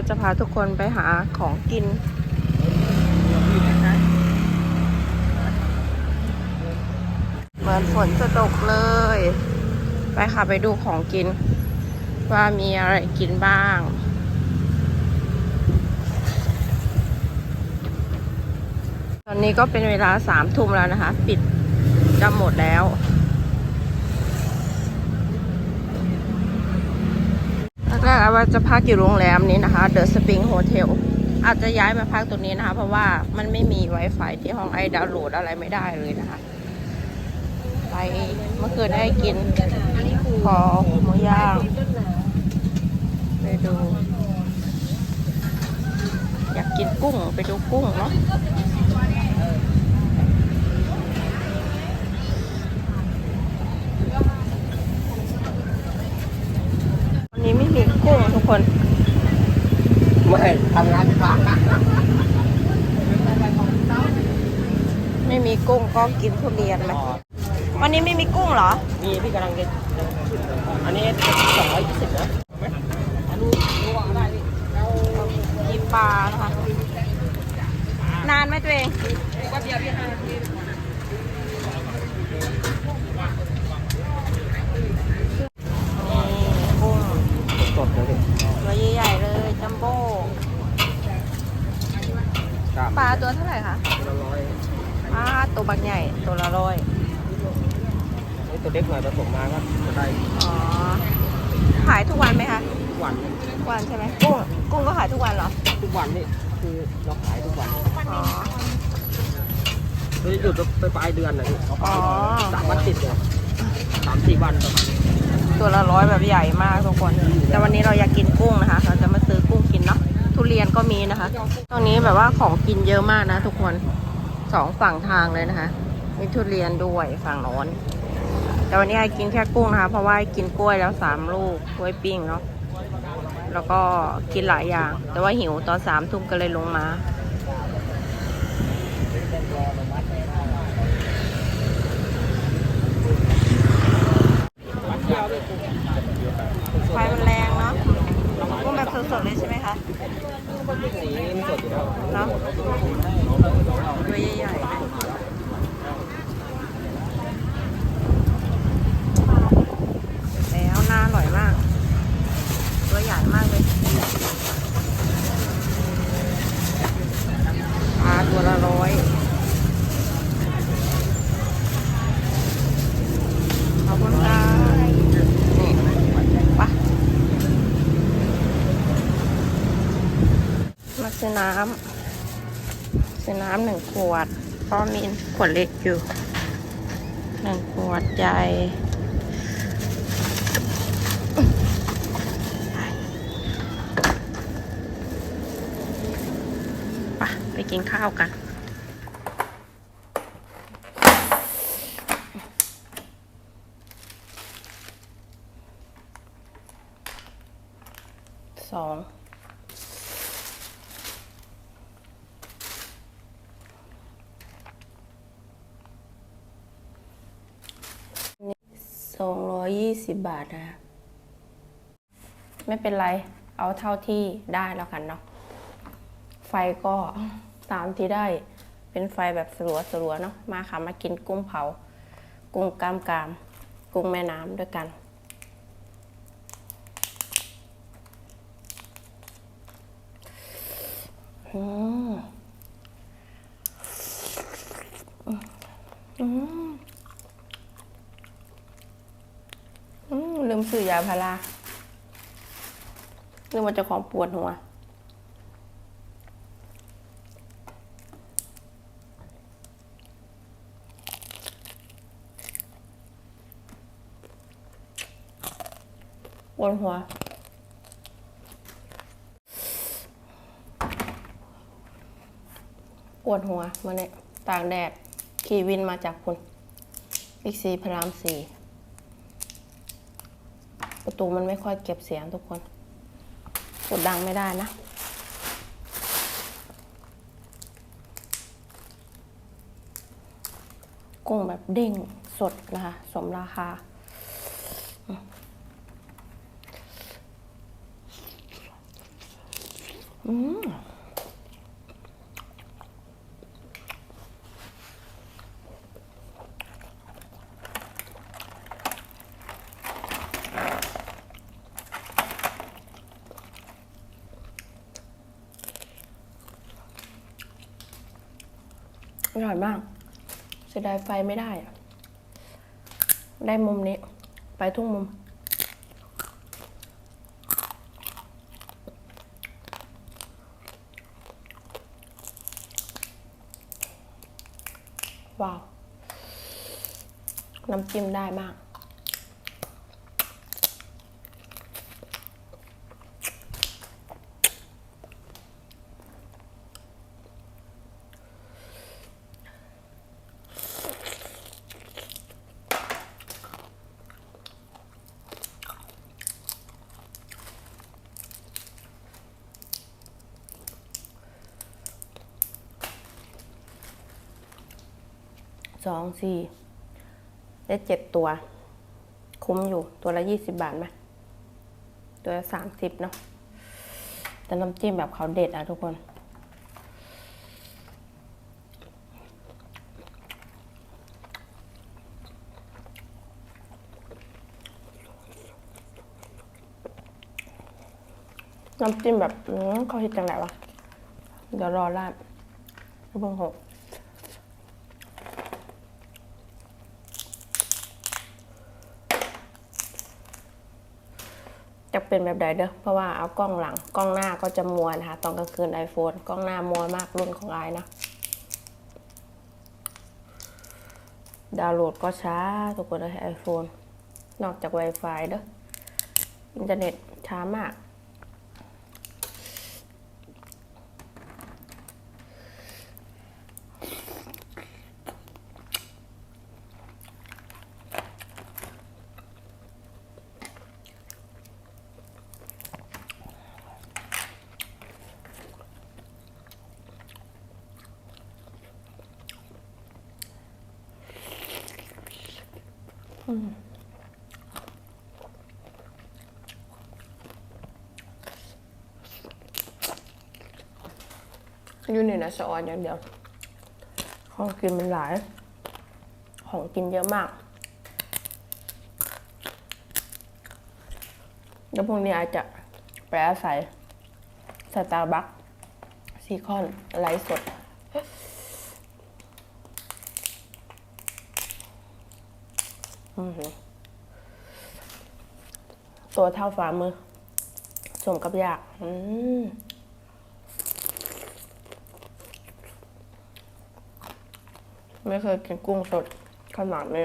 จจะพาทุกคนไปหาของกิน เหมือนฝนจะตกเลย ไปค่ะไปดูของกิน ว่ามีอะไรกินบ้างตอนนี้ก็เป็นเวลาสามทุ่มแล้วนะคะ ปิดจะหมดแล้ว แรกๆ ว่าจะพักอยู่โรงแรมนี้นะคะ The Spring Hotel อาจจะย้ายมาพักตรงนี้นะคะ เพราะว่ามันไม่มี Wi-Fi ที่ห้องไอดาวน์โหลดอะไรไม่ได้เลยนะคะ ไปเมื่อคืนได้กินคอหมูย่างไปดู อยากกินกุ้งไปดูกุ้งเนาะ วันนี้ไม่มีกุ้งทุกคน ไม่ทำงานที่บ้านไม่มีกุ้งก็กินทุเรียนไหมวันนี้ไม่มีกุ้งเหรอ มีพี่กำลังจะอันนี้สองร้อยยี่สิบนะมีปลานะคะ นานไหมตัวเองก็เดียวพี่ห้านาที นี่กุ้ง สดเลย ตัวใหญ่ๆเลยจัมโบ้ กล้าม ปลาตัวเท่าไหร่คะละร้อยปลาตัวบักใหญ่ตัวละร้อยนี่ตัวเล็กหน่อยผสมมาก็จะได้อ๋อขายทุกวันไหมคะทุกวันทุกวันใช่ไหมกุ้งกุ้งก็ขายทุกวันเหรอทุกวันนี่คือเราขายทุกวันอ๋อเราจะหยุดไปปลายเดือนนะพี่อ๋อสามวันติดเลยสามสี่วันประมาณนี้ตัวละร้อยแบบใหญ่มากทุกคน แต่วันนี้เราอยากกินกุ้งนะคะ เราจะมาซื้อกุ้งกินเนาะ ทุเรียนก็มีนะคะ ตรงนี้แบบว่าของกินเยอะมากนะทุกคนสองฝั่งทางเลยนะคะ มีทุเรียนด้วยฝั่งโน้นแต่วันนี้ไอ้กินแค่กุ้งนะคะ เพราะว่าไอ้กินกล้วยแล้วสามลูกกล้วยปิ้งเนาะแล้วก็กินหลายอย่าง แต่ว่าหิวตอนสามทุ่มก็เลยลงมา ไฟมันแรงเนาะกุ้งแบบ สดๆเลยใช่ไหมคะสีนี่สดอยู่แล้วเนาะตัวใหญ่ๆเลยแล้วน่าอร่อยมาก ตัวใหญ่มากเลยปลาตัวละร้อยขอบคุณค่ะนี่ไปะมา ซื้อน้ำซื้อน้ำหนึ่งขวด เพราะมีขวดเล็กอยู่หนึ่งขวดใหญ่ไปไปกินข้าวกันสอง สองร้อยยี่ สิบบาทนะไม่เป็นไร เอาเท่าที่ได้แล้วกันเนาะไฟก็ตามที่ได้เป็นไฟแบบสลัวสลัวเนาะมาค่ะมากินกุ้งเผา กุ้งกล้ามกราม กุ้งแม่น้ำด้วยกันอืมอืมอื มลืมซื้อยาพาราลืมว่าจะของปวดหัวปวดหัวปวดหัวมาเนี่ยตากแดดขี่วินมาจากคุณบิ๊กซีพระรามสี่ ประตูมันไม่ค่อยเก็บเสียงทุกคนกดดังไม่ได้นะ กุ้งแบบเด้งสดนะคะ สมราคา อือืม อร่อยมาก เสียดายไฟไม่ได้อะได้มุมนี้ ไปทุกมุม ว้าว น้ำจิ้มได้มาก สองสี่ได้เจ็ดตัว คุ้มอยู่ตัวละยี่สิบบาทไหมตัวละสามสิบเนาะแต่น้ำจิ้มแบบเขาเด็ดอะทุกคน น้ำจิ้มแบบเขาคิดจังไหนวะ เดี๋ยวรอราดเพิ่งหก จะเป็นแบบใดเด้อ เพราะว่าเอากล้องหลัง กล้องหน้าก็จะมัวนะคะ ตอนกลางคืน iPhone กล้องหน้ามัวมากรุ่นของไอนะ ดาวน์โหลดก็ช้าทุกคนเลยไอโฟนนอกจาก Wi-Fi เด้อ อินเทอร์เน็ตช้ามาก อยู่ในนะสออนอย่างเดียว ของกินมันหลาย ของกินเยอะมาก แล้วพรุ่งนี้อาจจะไปอาศัยสตาร์บัคซีคอนไลฟ์สดอือหือตัวเท่าฝ่ามือสมกับอยาก อืม ไม่เคยกินกุ้งสดขนาดนี้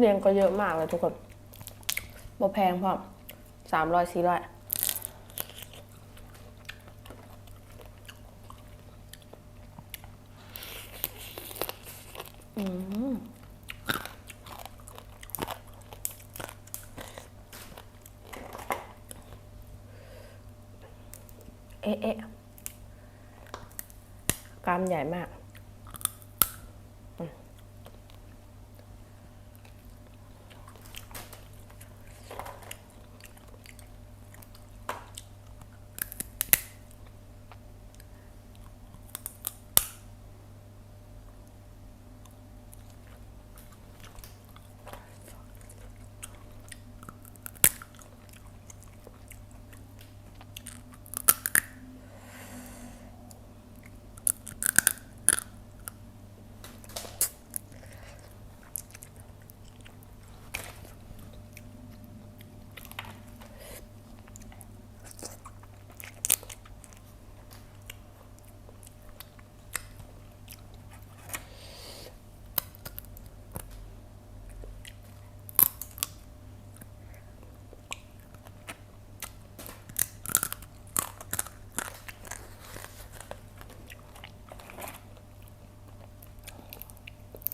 เรียนก็เยอะมากเลยทุกคนบ่แพงพร้อมสามร้อยสี่ร้อยอืมเอ๊ะเอ๊ะกามใหญ่มาก อ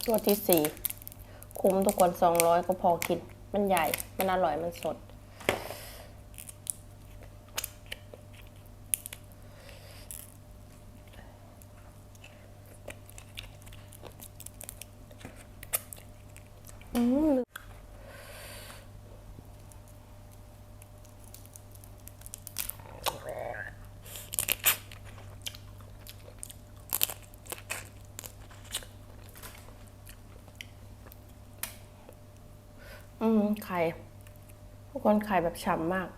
ตัวที่สี่คุ้มทุกคนสองร้อยก็พอกิน มันใหญ่ มันอร่อย มันสด อืม อืมไข่ทุกคนไข่แบบฉ่ำมาก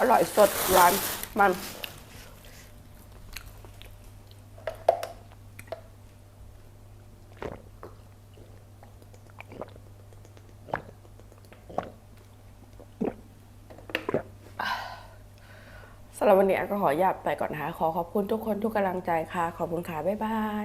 อร่อยสดหวานมันสำหรับวันนี้ก็ขออนุญาตไปก่อนนะคะขอขอบคุณทุกคนทุกกำลังใจค่ะ ขอบคุณค่ะ บ๊ายบาย